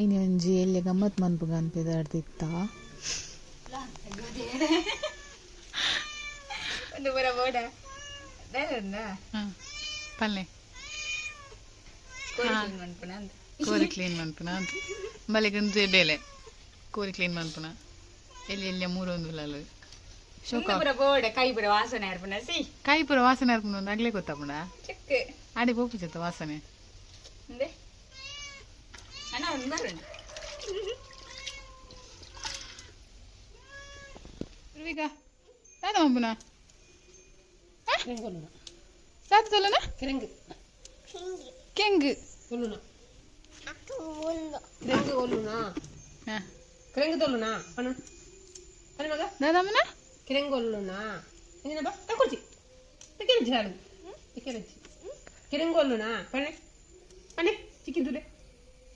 ಇನಿ ಒಂಜಿ ಎಲ್ಲಿ ಗಮ್ಮತ್ ಮನ್ಪುಗ ಅನ್ಪಿದಾಡ್ದಿತ್ತ ಒಂದು ಬರ ಬೋಡ. ಪಲ್ಲೆ. ಕೋರಿ ಕ್ಲೀನ್ ಮನ್ಪುನ ಅಂತ. ಬಲಿಗೊಂದು ಎಡ್ಡೆಲೆ ಕೋರಿ ಕ್ಲೀನ್ ಮನ್ಪುನ. ಎಲ್ಲಿ ಎಲ್ಲಿ ಮೂರೊಂದು ಕೈ ಬರ ವಾಸನೆ ಆರ್ಪುನ ಸಿ. ಕಾಯಿ ಪುರ ವಾಸನೆ ಹರ್ಕೊಂಡು ಒಂದು ಆಗ್ಲೇ ಗೊತ್ತಾಪುಂಡ ಚಿಕ್ಕ. ಆಡಿ ಪೋಪಿಚತ್ತ ವಾಸನೆ. ಅಂದೆ? ஆனா உண்மை ரெண்டு. ருவிகா தாத்தா மம்புனா தாத்தா சொல்லுண்ணா கிழங்கு. கெங்கு சொல்லுண்ணா கிழங்கு சொல்லுண்ணா கிழங்கு சொல்லுண்ணா பண்ணு. பண்ணு மகா. தாதாமண்ணா? கிழங்கு சொல்லுண்ணா என்னப்பா? தக்குறிச்சி தக்கிரிச்சி கிழங்கு சொல்லுண்ணா பண்ணு. பண்ணு. சிக்கன் துடு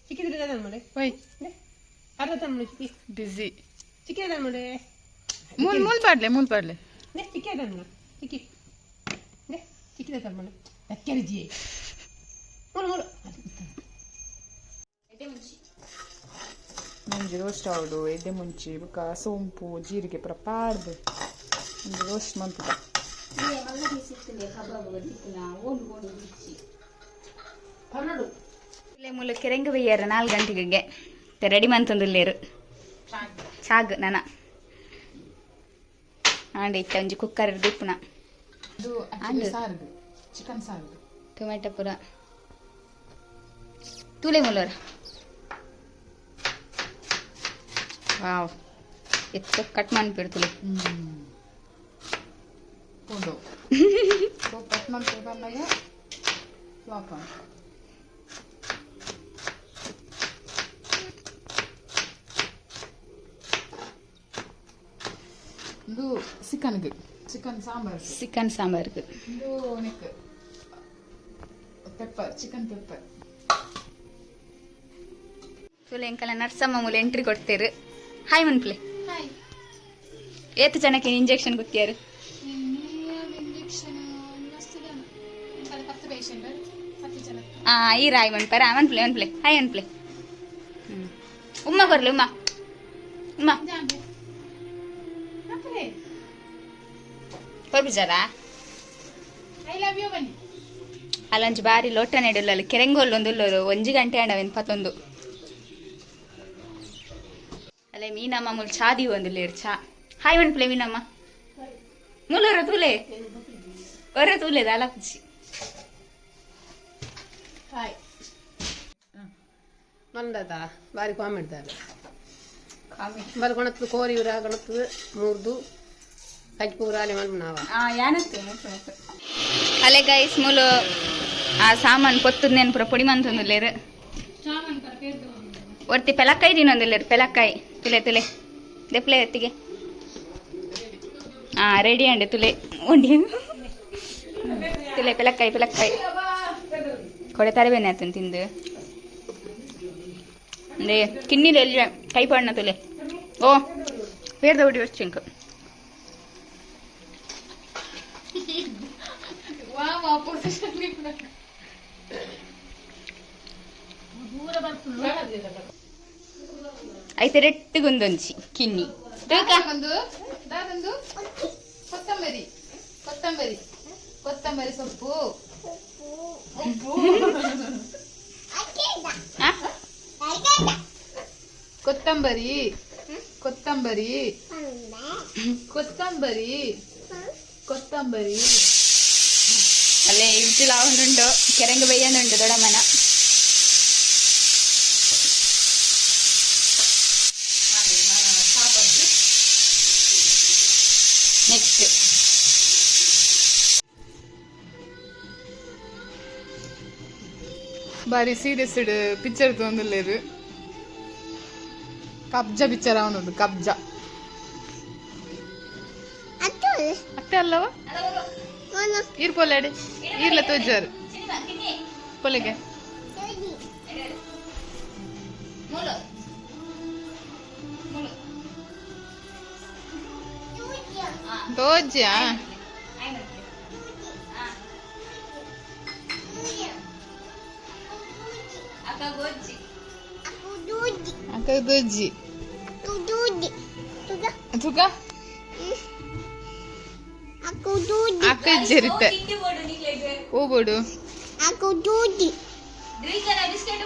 ಚಿಕ್ಕಿದುರೆ ಮಾಡೆ ಒಯ್ ಅರ್ಧ ತನ್ನ ಮಾಡೆ ಚಿಕ್ಕಿ ಬಿಸಿ ಚಿಕ್ಕಿ ದಾದ ಮಾಡೆ ಮೂಲ್ ಮೂಲ್ ಪಾಡ್ಲೆ ಮೂಲ್ ಪಾಡ್ಲೆ ನೆ ಚಿಕ್ಕಿ ದಾದ ಮಾಡ ಚಿಕ್ಕಿ ನೆ ಚಿಕ್ಕಿ ದಾದ ಮಾಡೆ ತೆಕೆಲಜ್ಜಿ ಮೂರು ಮೂರು ಮುಂಜಿ ರೋಸ್ಟ್ ಆವಡು ಎದೆ ಮುಂಚಿ ಬುಕ್ಕ ಸೋಂಪು ಜೀರಿಗೆ ಪೂರ ಪಾಡ್ದು ರೋಸ್ಟ್ ಮಂತುದ ಪನ್ನಡು ಇಲ್ಲೇ ಮುಲ್ಲ ಕೆರೆಂಗ ಬೈಯಾರ ನಾಲ್ಕು ಗಂಟೆಗೆ. ರೆಡಿ ಮಂತಂದಿಲ್ಲೇರು ಚಾಗ್. ನನ. ಆಂಡ ಇತ್ತ ಒಂಜಿ ಕುಕ್ಕರ್ ದಿಪ್ಪುನ ಚಿಕನ್ ಸಾರು ಟೊಮೆಟೊ ಪುರ. ತೂಲೆ ಮುಲ್ಲೋರ ವಾವ್. ಎತ್ತ ಕಟ್ ಮಾಡ್ಬಿಡು ತುಲೆ. ಕೊಂಡು ಸೊ ಕಟ್ ಮಾಡ್ಕೊಂಡು ಬಂದಾಗ chicken ಚಿಕನ್ಗೆ chicken sambar. Chicken pepper chicken Narsamma ಮೂಲ ಎಂಟ್ರಿ ಕೊಡ್ತೇರು. ಹಾಯ್ ಮನ್ಪ್ಲೆ ಏತು ಜನಕ್ಕೆ ಇಂಜೆಕ್ಷನ್ ಗೊತ್ತಿಯಾರು ಆ ಈ ರಾಯ್ ಮನ್ಪರ ಮನ್ಪ್ಲೆ ಮನ್ಪ್ಲೆ ಹಾಯ್ ಮನ್ಪ್ಲೆ. ಉಮ್ಮ ಕೊರ್ಲಿ ಉಮ್ಮ. ಉಮ್ಮ. ಅಲ್ಲಂಚು ಬಾರಿ ಲೋಟ ನೆಡಲ್ಲ ಕೆರೆಂಗೋಲ್ ಒಂದು ಒಂಜಿ ಗಂಟೆ ಅಂಡವ ಇಪ್ಪತ್ತೊಂದು. ಅಲ್ಲೇ ಮೀನಮ್ಮ ಮುಲ್ ಚಾದಿ ಒಂದು ಲೇರ್ ಚಾ. ಹಾಯ್ ಮನ್ಪ್ಲೆ ಮೀನಮ್ಮ. ಮೂಲರ ತೂಲೆ. ಒರ ತೂಲೆ ದಾಲ ಖುಷಿ ಹಾಯ್ ಮಂದದ ಬಾರಿ ಕಾಮೆಂಟ್ ಬರ್ಕೊಣತ್ತು ಕೋರಿ ಇವ್ರ ಗಣತ್ತು ಮೂರ್ದು. ಅಲೆ ಗೈಸ್ ಮೂಲು ಆ ಸಾಮಾನ್ ಪೊತ್ತದ ನೆನ್ಪುರ ಪುಡಿ ಮಂತೊಂದು ಲೇರ್. ಒರ್ತಿ ಪೆಲಕ್ಕಾಯಿ ತಿನ್ನೊಂದು ಪೆಲಕಾಯಿ ಪೆಲಕ್ಕಾಯಿ ತುಲೆ ತುಲೆ. ದೆಪ್ಲೆ ಎತ್ತಿಗೆ. ಆ ರೆಡಿ ಅಂಡೆ ತುಲೆ. ಉಂಡಿ. ತುಲೆ ಪೆಲಕ್ಕಾಯಿ ಪೆಲಕ್ಕಾಯಿ ಕೊಡೆ ತರಬೇನೆ ಆತನ್ ತಿಂದು. ಅಂದ್ರೆ ಕಿನ್ನಿಲೆ ಎಲ್ಲಿ ಕೈ ಪಾಡ್ನ ತುಲೆ. ಓ ಬೇರ್ದ ಹುಡಿ ವರ್ಷಂಕು అయితే రెట్టుగుందొంచి కిన్ని. కొత్తమరి కొత్తమరి కొత్తమరి సొప్పు. కొత్తంబరి. కొత్తంబరి. కొత్తంబరి. కొత్తంబరి. అదే ఇంటిలా ఉండుండో. ഇട്ടിലാവുന്നുണ്ടോ കിരങ്ക് പെയ്യാനുണ്ട് തുടമന ಬಾರಿ ಸೀರಿಯಸ್ ಪಿಕ್ಚರ್ ತೊಂದಿಲ್ಲೇರು ಕಬ್ಜ ಪಿಕ್ಚರ್ ಅವನದು ಕಬ್ಜ. ಅತ್ತೆ ಅಲ್ಲವ? ಇರ್ಪೊಲ್ಲಾಡಿ ಇರ್ಲ ತೋಜಾರು ಪೊಲೆಗೆ. ತೋಜ್ಯಾ Aku Goji. Aku Goji. Aku Goji. Tuga. Tuga. Aku Goji. Aku jerita. Oh bodoh. Aku Goji. Dwi kan ada skate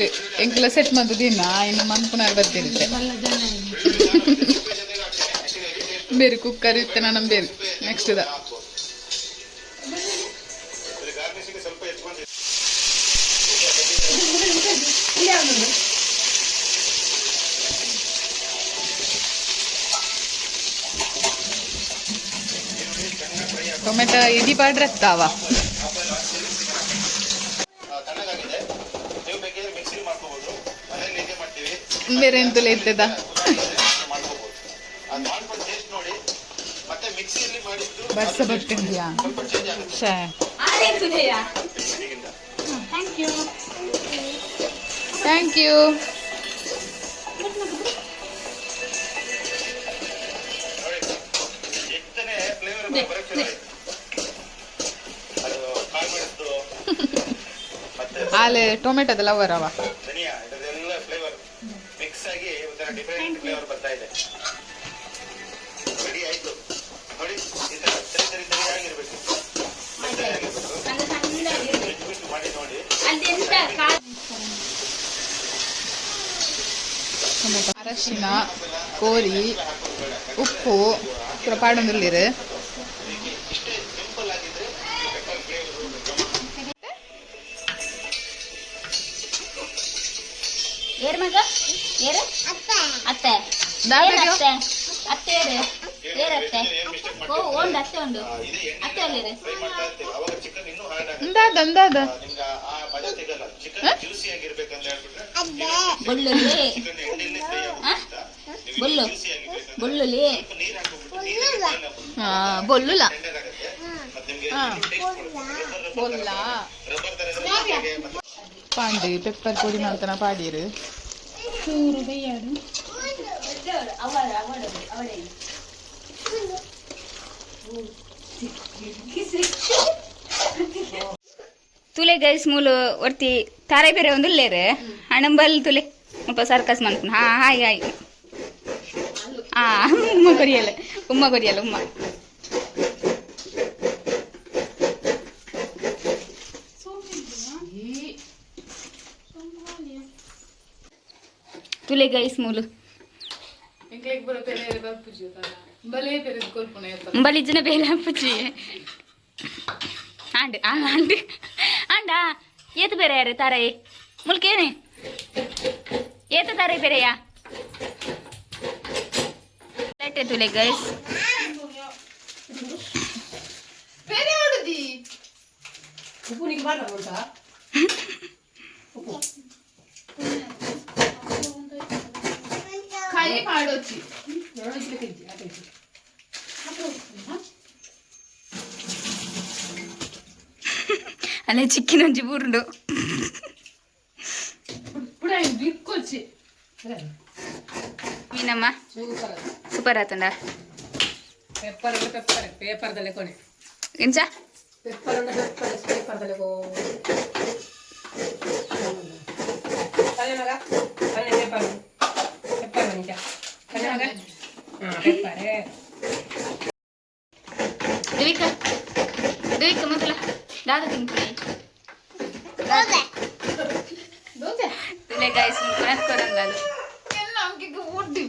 next ಎಂಕ್ಲ set month ದಿನ, ಇನ್ನು ಮನ್ಪುನಾಗ ಬರ್ತಿರುತ್ತೆ. ಬೇರೆ ಕುಕ್ಕರ್ ಇತ್ತೆ, ನಾನು ಬೇರೆ ನೆಕ್ಸ್ಟ್ ದ. ಟೊಮೆಟೊ ಇಡಿ ಪಾಡ್ರತ್ತಾವ ಬೇರೆ ಎಂತಲೇ ಇದ್ದದ? ಬರ್ಸ ಬರ್ತಿದ್ಯಾ ಥ್ಯಾಂಕ್ ಯು ಆಲೆ ಟೊಮೆಟೊದ ಲವರವಾ ಡಿಫ್ರೆಂಟ್ ಫ್ಲೇವರ್ ಇದೆ ರೆಡಿ ಆಯ್ತು. ನೋಡಿ ಮಾಡಿ ನೋಡಿ. ಅರಶಿನ ಕೋರಿ ಉಪ್ಪು அப்புறம் ಅತ್ತೆ ಅತ್ತೆ ಏರು ಏರ್ ಅತ್ತೆ ಓ ಒಂದು ಅತ್ತೆ ಉಂಡು ಇದು ಎಣ್ಣೆ ಅತ್ತೆ ಅಲ್ಲಿರು ಫ್ರೈ ಮಾಡ್ತಾ ಇರ್ತೀವಿ ಅವಾಗ ಚಿಕನ್ ಇನ್ನೂ ಹಾರ್ಡ್ ಆಗುತ್ತೆ ಅಂದಾದ ಅಂದಾದ ನಿಮ್ಗೆ ಆ ಮಜಾ ಸಿಗಲ್ಲ ಚಿಕನ್ ಜ್ಯೂಸಿ ಆಗಿರ್ಬೇಕಂತ ಹೇಳ್ಬಿಟ್ರೆ ಬೆಳ್ಳುಳ್ಳಿ ಚಿಕನ್ ಎಣ್ಣೆಲ್ಲೇ ಫ್ರೈ ಆ? ಆಗುತ್ತೆ ಬೊಲ್ಲು ಜ್ಯೂಸಿ ಆಗಿರ್ಬೇಕಂದ್ರೆ ಬೆಳ್ಳುಳ್ಳಿ ಸ್ವಲ್ಪ ನೀರು ಹಾಕ್ಬಿಟ್ಟು ನೀರು ಹಾ ಬೊಲ್ಲುಲ ಟೆಂಡರ್ ಆಗುತ್ತೆ ಮತ್ತೆ ನಿಮ್ಗೆ ಹಾ. ಟೇಸ್ಟ್ ಬೊಲ್ಲ ರಬ್ಬರ್ ತರ ಇರುತ್ತೆ. ಹಾಗೆ ಮತ್ತೆ ಪಾಂಡಿ ಪೆಪ್ಪರ್ ಅವಳ ತುಲೆ ಗೈಸ್ ಮೂಲು ಒರ್ತಿ ತಾರೆ ಬೇರೆ ಒಂದು ಲೇರೆ ಹಣಂಬಲ್ ತುಲೆ. ಮುಲ್ಪ ಸರ್ಕಸ್ ಮನ್ಪುನ ಹಾ ಹಾಯ್ ಹಾಯ್ ಆ ಉಮ್ಮ ಕೊರಿಯಲ್ಲ ಉಮ್ಮ ಕೊರಿಯಲ್ಲ ಉಮ್ಮ. ತುಲೆ ಗೈಸ್ ಮೂಲು ಎಂಕ್ಲೆಗ್ ಬರೋ ಪೆರೆ ಬರ್ಪುಜಿ ಬಲೆ ಜನ ಬೇಲೆ ಹಪ್ಪುಚ್ಚಿ ಆಂಡ್ ಆಂಡ್ ಆಂಡ ಏತು ಬೇರೆ ಯಾರು ತಾರೈ? ಮುಲ್ಕೇನೆ ಏತ ತಾರೈ ಬೇರೆಯಾ ಲೈಟ್ ತುಲೆ ಗೈಸ್ ಬೇರೆ ಹೊಡೆದಿ ಉಪ್ಪು ನಿಂಗೆ ಮಾಡ ಉಂಟಾ ಅಲ್ಲೇ ಚಿಕ್ಕಿನ ಒಂಜಿ ಬುರುಂಡು ಪುಡ ಬಿಕ್ಕೊಚ್ಚಿ ಮೀನಮ್ಮ ಸೂಪರ್ ಅದು ಸೂಪರ್ ಆತಂಡ ಪೆಪ್ಪರ್ ಅಂದ್ರೆ ಪೆಪ್ಪರ್ ಪೇಪರ್ದಲ್ಲೇ ಕೊನೆ ಇಂಚ ಪೆಪ್ಪರ್ ಅಂದ್ರೆ ಪೆಪ್ಪರ್ ಪೇಪರ್ದಲ್ಲೇ ಕೋ ಕಲೆ ಮಗ ಕಲೆ ಪೇಪರ್ ಪೆಪ್ಪರ್ ಮನುಷ್ಯ ಕಲೆ ಮಗ ಹಾಂ ಪೆಪ್ಪರೇ ದೇವಿಕ ದೇವಿಕ ಮೊದಲ ದಾದ ತಿಂತೀನಿ ತುಲೆ ಗೈಸ್ ಮುಖನತ್ ಕೊರಂಗಲು ಎಲ್ಲ ಅಂಕಿಗೆ ಒಡ್ಡಿ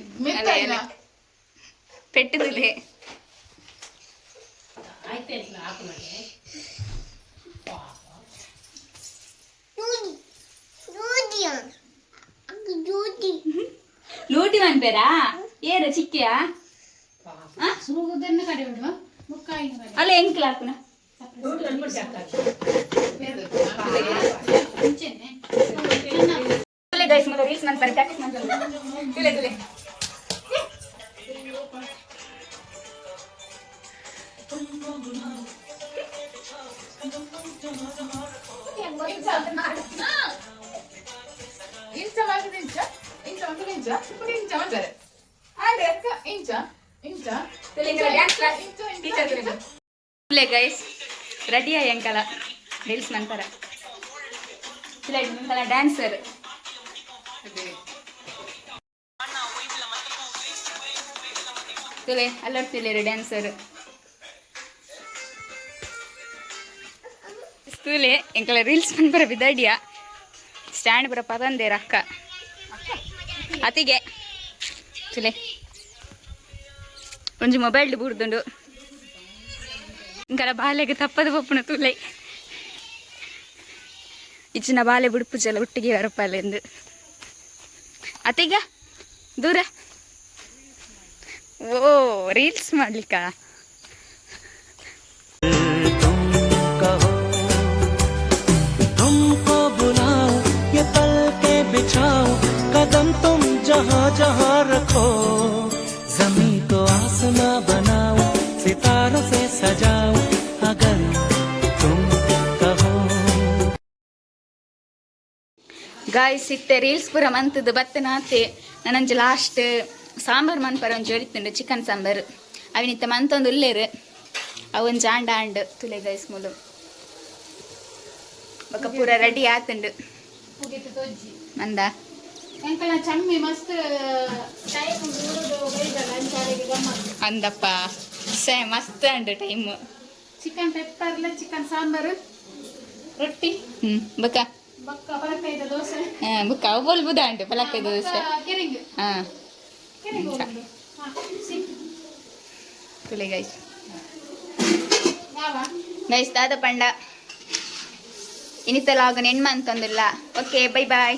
ಅಲ್ಲ, ಗೈಸ್ ಮೊದಲು ರೀಲ್ಸ್ ಮಾಡ್ತಾರೆ ಪ್ರಾಕ್ಟೀಸ್ ಮಾಡ್ತಾರೆ ತುಲೆ ತುಲೆ ಇಂಚ ಮಾಡಿದ ಇಂಚ ಇಂಚ ಒಂದು ಇಂಚ ಪುಡಿ ಇಂಚ ಮಾಡ್ತಾರೆ ಇಂಚ ಇಂಚ ಗೈಸ್ ರೆಡಿ ಅಂಕಲ. ರೀಲ್ಸ್ ನಂತರ. ಅಂಕಲ ಡ್ಯಾನ್ಸರ್ ತುಲೆ ಅಲ್ಲಡ್ತಿಲ್ಲ ಡ್ಯಾನ್ಸರ್ ತುಲೆ ಎಂಕಲ ರೀಲ್ಸ್ ಬಂದ್ಬರ ಬಿದ್ದಾಡಿಯಾ ಸ್ಟ್ಯಾಂಡ್ ಬರ ಪದಂದೇರ ಅಕ್ಕ ಅತಿಗೆ. ತುಲೆ. ಒಂಜಿ ಮೊಬೈಲ್ ಬುಡ್ದುಂಡು. ఇంకా బాలేక తప్పదు పప్పున తూలై ఇచ్చిన బాలే ఉడుపు చెల ఉట్టికి వరపాలేదు ಅತ್ತೀಗ ದೂರ ಓ ರೀಲ್ಸ್ ಮಾಡ್ಲಿಕ್ಕ ಕದಂ ತುಮ್ ಜಹಾ ಜಹಾ ರಖ ಗಾಯ್ಸ್ ಇತ್ತೆ ರೀಲ್ಸ್ ಪೂರ ಮಂತದ್ದು ಬತ್ತನಾತೆ ನನಂಜಿ ಲಾಸ್ಟ್ ಸಾಂಬಾರ್ ಮನ್ಪರ ಒಂಜಿ ಒರಿತುಂಡು ಚಿಕನ್ ಸಾಂಬಾರ್. ಅವಿನಿತ್ತ ಮಂತೊಂದು ಉಲ್ಲೇರು. ಅವೊಂಜಿ ಆಂಡ ಆಂಡ್ ತುಲೆ ಗೈಸ್ ಮೂಲು ಬೊಕ ಪೂರ ರೆಡಿ ಆತುಂಡು. ಮಂದ. ಅಂದಪ್ಪ. ಸೇ ಮಸ್ತ್ ಅಂಡು ಟೈಮ್ ಚಿಕನ್ ಪೆಪ್ಪರ್ಲ ಚಿಕನ್ ಸಾಂಬಾರು? ರೊಟ್ಟಿ? ಹ್ಮ್ ಬೊಕ. ಬಕ್ಕ ಅವಲ್ ಬುದ ಅಂಡು ಪಲಕ್ಕ ದೋಸೆ. ಹಾಂ. ಹಾ, ಗೈಸ್ ಗೈಸ್ ದಾದ ಪಂಡ. ಇನಿತ್ತ ಲಾಗನ್ ಎಣ್ಮ ಅಂತಂದಿಲ್ಲ ಓಕೆ ಬೈ ಬಾಯ್